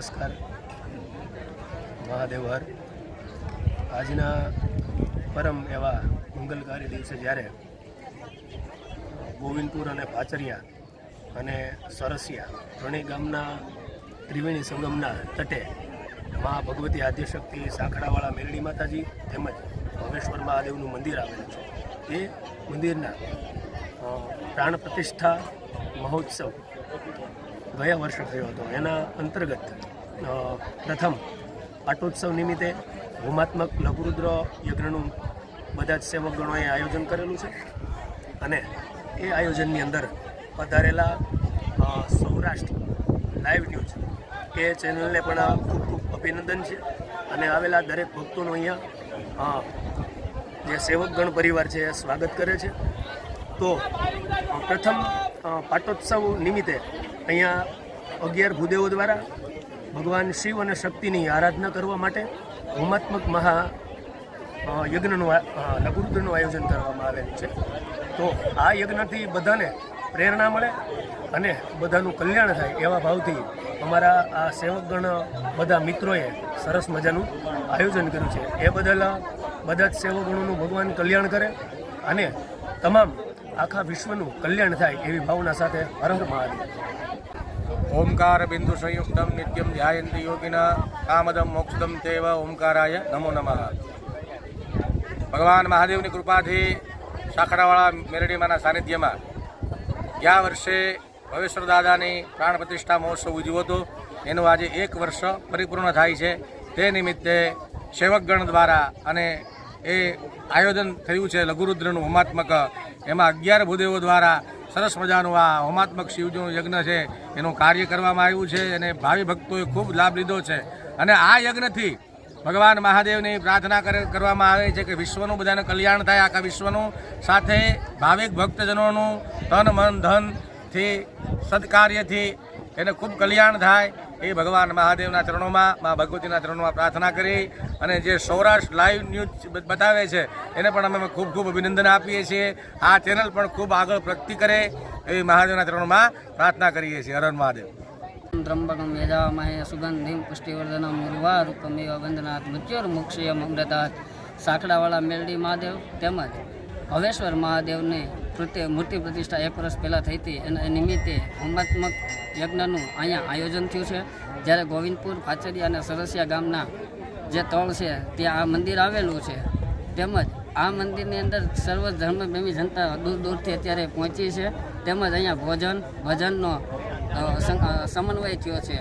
નમસ્કાર. મહાદેવ હર આજના પરમ એવા મંગલકારી દિવસે જ્યારે ગોવિંદપુર અને પાચરિયા અને સરસિયા ત્રણેય ગામના ત્રિવેણી સંગમના તટે મા ભગવતી આદ્યશક્તિ સાંકડાવાળા મેરડી માતાજી તેમજ ભવેશ્વર મહાદેવનું મંદિર આવેલું છે. એ મંદિરના પ્રાણ પ્રતિષ્ઠા મહોત્સવ ગયા વર્ષે થયો હતો. એના અંતર્ગત પ્રથમ પાટોત્સવ નિમિત્તે હોમાત્મક લઘુરુદ્ર યજ્ઞનું બધા જ સેવકગણોએ આયોજન કરેલું છે. અને એ આયોજનની અંદર પધારેલા સૌરાષ્ટ્ર લાઈવ ન્યૂઝ એ ચેનલને પણ ખૂબ ખૂબ અભિનંદન છે. અને આવેલા દરેક ભક્તોનું અહીંયા જે સેવકગણ પરિવાર છે એ સ્વાગત કરે છે. તો પ્રથમ પાટોત્સવ નિમિત્તે અહીંયા અગિયાર ભૂદેવો દ્વારા ભગવાન શિવ અને શક્તિની આરાધના કરવા માટે હોમાત્મક મહા યજ્ઞનું લઘુરુદ્રનું આયોજન કરવામાં આવેલું છે. તો આ યજ્ઞથી બધાને પ્રેરણા મળે અને બધાનું કલ્યાણ થાય એવા ભાવથી અમારા આ સેવકગણ બધા મિત્રોએ સરસ મજાનું આયોજન કર્યું છે. એ બદલ બધા જ સેવકગણોનું ભગવાન કલ્યાણ કરે અને તમામ આખા વિશ્વનું કલ્યાણ થાય એવી ભાવના સાથે હર હર મહાદેવ. ઓમકાર બિંદુ સંયુક્તમ નિત્યમ ધ્યાયંતિ યોગિના કામદમ મોક્ષદમ તેવ ઓમકારાય નમો નમઃ ભગવાન મહાદેવની કૃપાથી સાખડાવાળા મેરડીમાના સાનિધ્યમાં ગયા વર્ષે ભવેશ્વર દાદાની પ્રાણ પ્રતિષ્ઠા મહોત્સવ ઉજવ્યો હતો એનું આજે એક વર્ષ પરિપૂર્ણ થાય છે. તે નિમિત્તે સેવકગણ દ્વારા અને એ આયોજન થયું છે લઘુરુદ્રનું હોમાત્મક. એમાં અગિયાર ભૂદેવો દ્વારા સરસ મજાનું આ હોમાત્મક શિવજીનું યજ્ઞ છે. એનું કાર્ય કરવામાં આવ્યું છે અને ભાવિ ભક્તોએ ખૂબ લાભ લીધો છે. અને આ યજ્ઞથી ભગવાન મહાદેવની પ્રાર્થના કરે- કરવામાં આવે છે કે વિશ્વનું બધાને કલ્યાણ થાય, આખા વિશ્વનું. સાથે ભાવિક ભક્તજનોનું તન, મન, ધનથી, સત્કાર્યથી એને ખૂબ કલ્યાણ થાય. એ ભગવાન મહાદેવના ચરણોમાં, મા ભગવતીના ચરણોમાં પ્રાર્થના કરી અને જે સૌરાષ્ટ્ર લાઈવ ન્યૂઝ બતાવે છે, એને પણ અમે ખૂબ ખૂબ અભિનંદન આપીએ છીએ. આ ચેનલ પણ ખૂબ આગળ પ્રગતિ કરે એવી મહાદેવના ચરણોમાં પ્રાર્થના કરીએ છીએ. હરણ હર મહાદેવ. ત્રંબકમ યજામહે સુગંધિમ પુષ્ટિવર્ધનમ ઉર્વારૂપમેવ વંદનાથ મૃત્યુર્મુક્ષયમ અમૃતાથ સાંકડાવાળા મેલડી મહાદેવ તેમજ ભવેશ્વર મહાદેવની મૂર્તિ પ્રતિષ્ઠા એક વર્ષ પહેલાં થઈ હતી એના નિમિત્તે હોમાત્મક યજ્ઞનું અહીંયા આયોજન થયું છે. જ્યારે ગોવિંદપુર પાચરિયા અને સરસિયા ગામના જે તળ છે, ત્યાં આ મંદિર આવેલું છે. તેમજ આ મંદિરની અંદર સર્વ ધર્મપ્રેમી જનતા દૂર દૂરથી અત્યારે પહોંચી છે. તેમજ અહીંયા ભોજન, ભજનનો સમન્વય થયો છે.